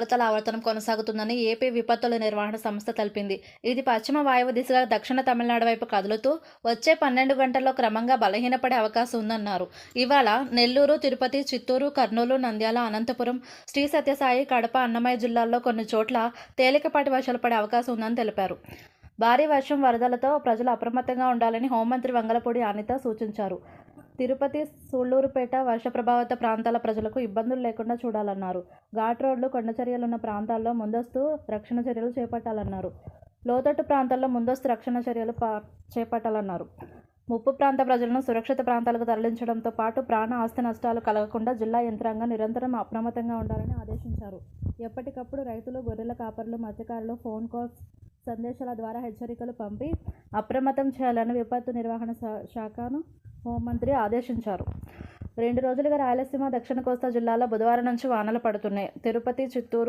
ఉపరితల ఆవర్తనం కొనసాగుతుందని ఏపీ విపత్తుల నిర్వహణ సంస్థ తెలిపింది. ఇది పశ్చిమ వాయువు దిశగా దక్షిణ తమిళనాడు వైపు కదులుతూ వచ్చే పన్నెండు గంటల్లో క్రమంగా బలహీనపడే అవకాశం ఉందన్నారు. ఇవాళ నెల్లూరు తిరుపతి చిత్తూరు కర్నూలు నంద్యాల అనంతపురం శ్రీ సత్యసాయి కడప అన్నమయ్య జిల్లాల్లో కొన్ని చోట్ల తేలికపాటి వర్షాలు పడే అవకాశం ఉందని తెలిపారు. భారీ వర్షం వరదలతో ప్రజలు అప్రమత్తంగా ఉండాలని హోంమంత్రి వంగలపూడి అనిత సూచించారు. తిరుపతి సూళ్ళూరుపేట వర్ష ప్రభావిత ప్రాంతాల ప్రజలకు ఇబ్బందులు లేకుండా చూడాలన్నారు. ఘాట్ రోడ్లు కొండ చర్యలున్న ప్రాంతాల్లో ముందస్తు రక్షణ చర్యలు చేపట్టాలన్నారు. లోతట్టు ప్రాంతాల్లో ముందస్తు రక్షణ చర్యలు పా- చేపట్టాలన్నారు. ముప్పు ప్రాంత ప్రజలను సురక్షిత ప్రాంతాలకు తరలించడంతో పాటు ప్రాణ ఆస్తి నష్టాలు కలగకుండా జిల్లా యంత్రాంగం నిరంతరం అప్రమత్తంగా ఉండాలని ఆదేశించారు. ఎప్పటికప్పుడు రైతులు గొర్రెల కాపరులు మత్స్యకారులు ఫోన్ కాల్స్ సందేశాల ద్వారా హెచ్చరికలు పంపి అప్రమత్తం చేయాలని విపత్తు నిర్వహణ శా- శాఖను హోంమంత్రి ఆదేశించారు. రెండు రోజులుగా రాయలసీమ దక్షిణ కోస్తా జిల్లాలో బుధవారం నుంచి వానలు పడుతున్నాయి. తిరుపతి చిత్తూరు